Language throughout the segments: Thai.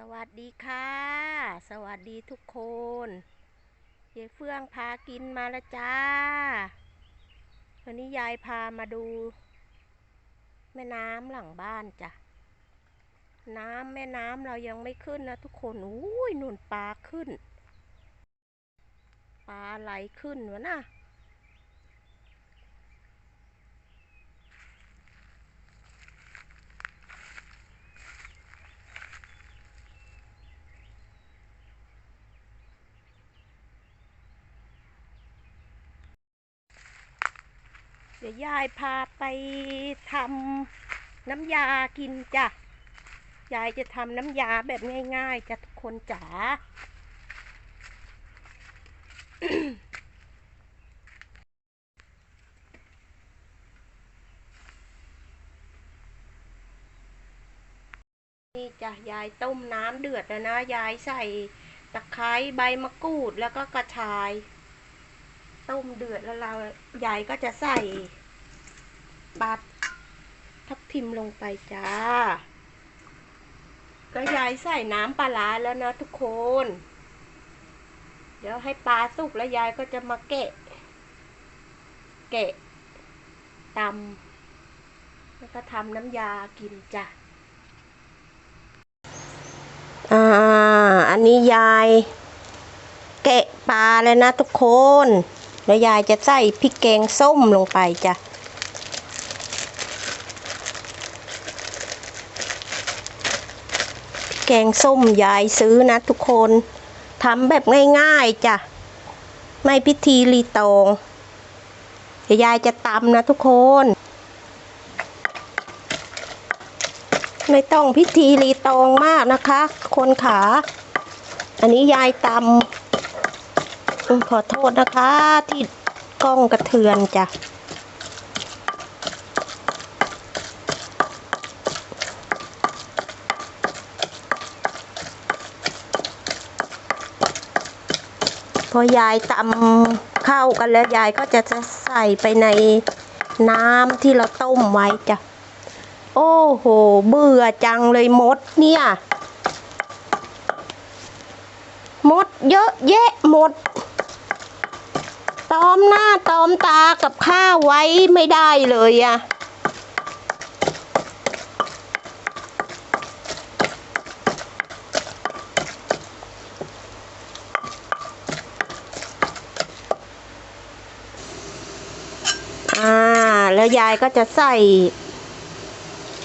สวัสดีค่ะ สวัสดีทุกคนยายเฟื่องพากินมาล้วจ้า วันนี้ยายพามาดู แม่น้ำหลังบ้านจ้ะ น้ำแม่น้ำเรายังไม่ขึ้นนะทุกคนอุ้ยนุนปลาขึ้น ปลาไหลขึ้นวะน่ะ ดี๋ยวยายพาไปทำน้ำยากินจ้ะ ยายจะทำน้ำยาแบบง่ายๆจ้ะทุกคนจ๋านี่จ้ะยายต้มน้ำเดือดแล้วนะ ยายใส่ตะไคร้ใบมะกรูดแล้วก็กระชาย ต้มเดือดแล้วเรายายก็จะใส่ปลาทับทิมลงไปจ้า ก็ยายใส่น้ำปลาร้าแล้วนะทุกคน เดี๋ยวให้ปลาสุกแล้วยายก็จะมาแกะแกะตำแล้วก็ทำน้ำยากินจ้ะ อ่า อันนี้ยายแกะปลาแล้วนะทุกคน แล้วยายจะใส่พริกแกงส้มลงไปจ้ะแกงส้มยายซื้อนะทุกคนทำแบบง่ายๆจ้ะ ไม่พิธีรีตองเดี๋ยวยายจะตำนะทุกคน ไม่ต้องพิธีรีตองมากนะคะ คนขา อันนี้ยายตำ ขอโทษนะคะ ที่กล้องกระเทือนจ้ะพอยายตำเข้ากันแล้วยายก็จะใส่ไปในน้ำที่เราต้มไว้จ้ะ โอ้โห เบื่อจังเลยมดเนี่ย มดเยอะแยะหมด ตอมหน้าตอมตากับข้าไว้ไม่ได้เลยอะอ่า แล้วยายก็จะใส่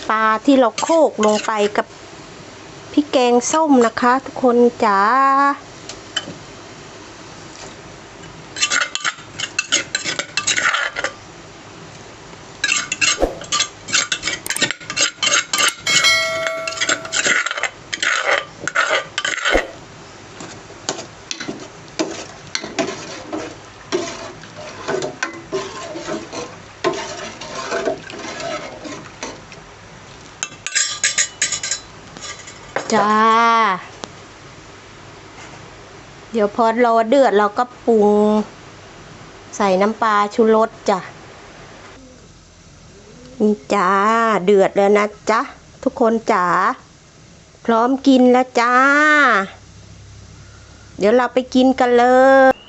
ปลาที่เราโคกลงไปกับพริกแกงส้มนะคะ ทุกคนจ๋า จ้า เดี๋ยวพอเราเดือดเราก็ปรุง ใส่น้ำปลาชูรสจ้ะนี่จ้าเดือดแล้วนะจ๊ะ ทุกคนจ๋าพร้อมกินแล้วจ้า เดี๋ยวเราไปกินกันเลย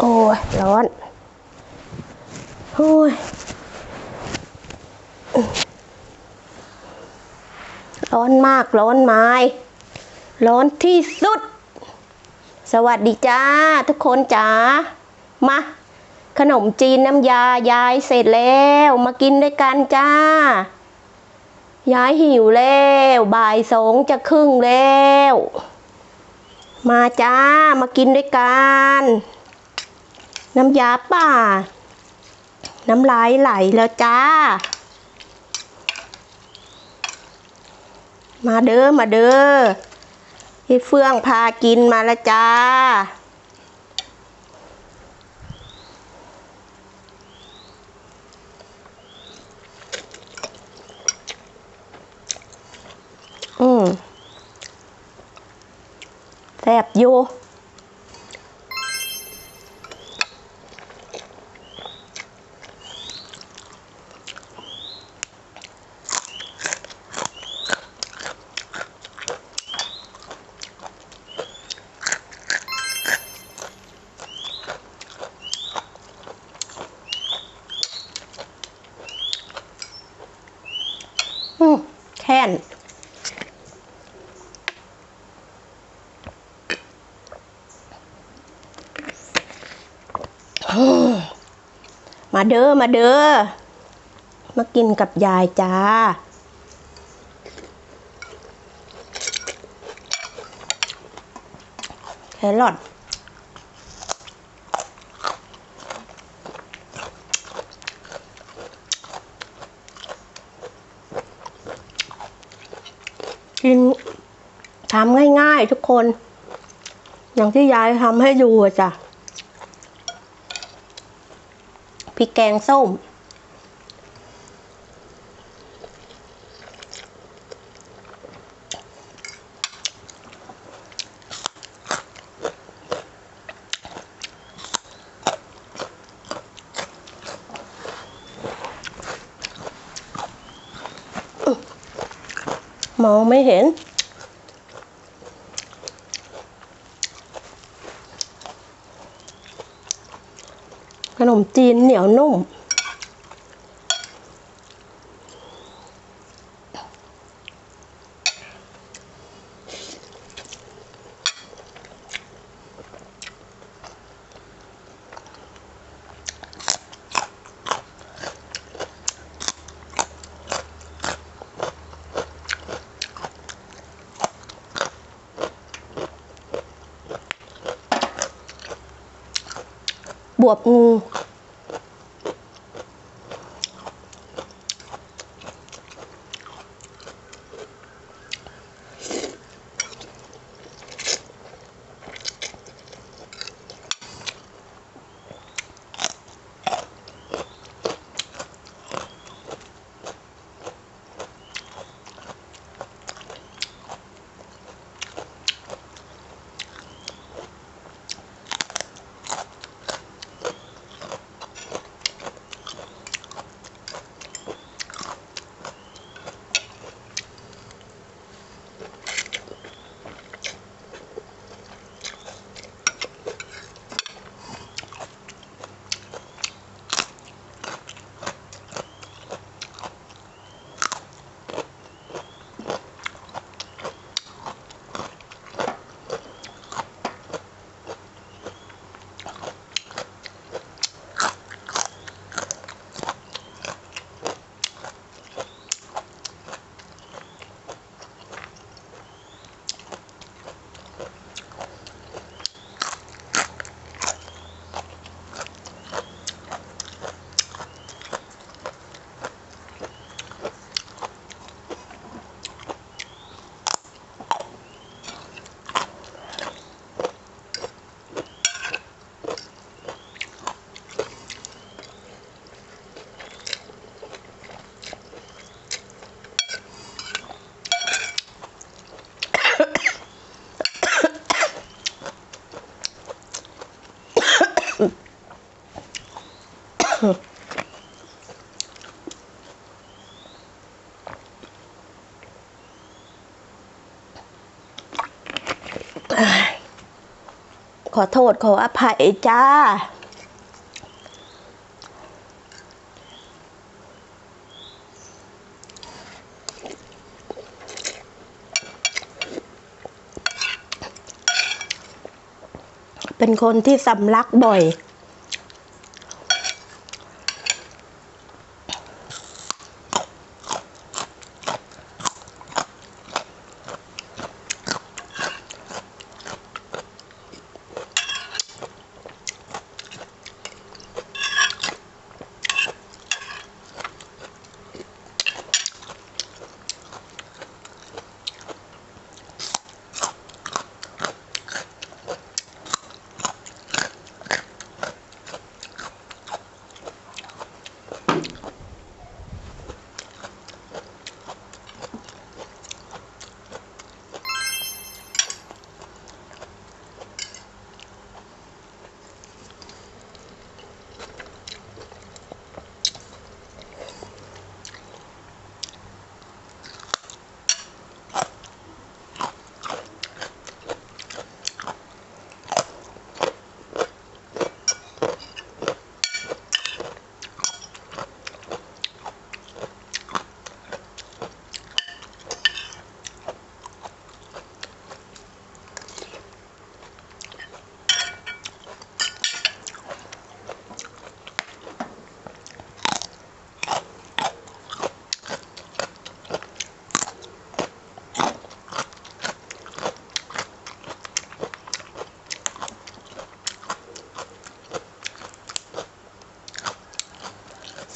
โอ้ย ร้อนโอ้ยร้อนมากร้อนไม้ ร้อนที่สุด สวัสดีจ้า ทุกคนจ๋ามา ขนมจีนน้ำยายายเสร็จแล้วมากินด้วยกันจ้า ยายหิวแล้วบ่ายสองจะครึ่งแล้ว มาจ้ามากินด้วยกัน น้ำยาป่า น้ำลายไหลแล้วจ้า มาเด้อมาเด้อพี่เฟื่องพากินมาละจ้าอืมแซ่บอยู่ มาเด้อมาเด้อมากินกับยายจ้า แครอทกินทำง่ายๆทุกคน อย่างที่ยายทำให้ดูจ้ะ พริกแกงส้ม มองไม่เห็น นมจีนเหนียวนุ่ม บวบงู ขอโทษขออภัยจ้า เป็นคนที่สำลักบ่อย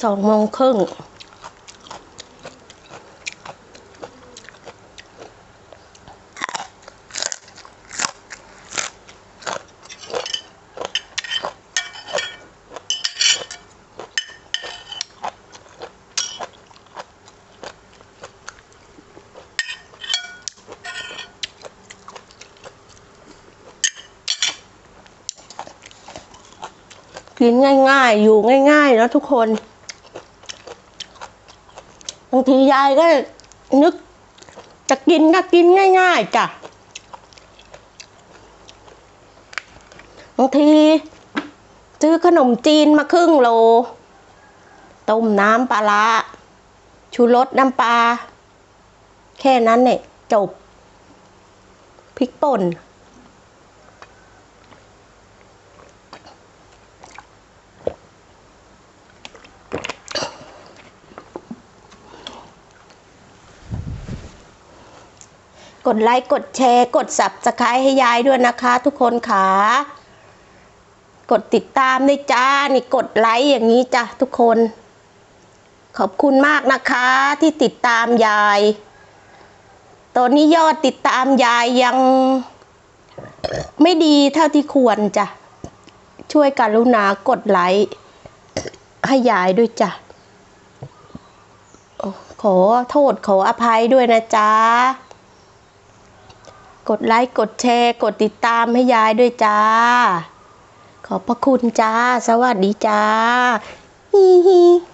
สองโมงครึ่งกินง่าย ๆ อยู่ง่ายๆแล้วทุกคน บางทียายก็นึก จะกินก็กินง่าย ๆจ้ะบางทีซื้อขนมจีนมาครึ่งโล ต้มน้ำปลาร้าชูรสน้ำปลา แค่นั้นเนี่ยจบพริกป่น กดไลค์กดแชร์ กดสับสไครให้ยายด้วยนะคะ ทุกคนค่ะ กดติดตามด้วยจ้า นี่กดไลค์อย่างนี้จ้ะทุกคน ขอบคุณมากนะคะที่ติดตามยาย ตอนนี้ยอดติดตามยายยัง ไม่ดีเท่าที่ควรจ้ะ ช่วยกรุณากดไลค์ให้ยายด้วยจ้ะขอโทษขออภัยด้วยนะจ๊ะ กดไลค์ กดแชร์ กดติดตามให้ยายด้วยจ้า ขอบพระคุณจ้า สวัสดีจ้า ฮิฮิ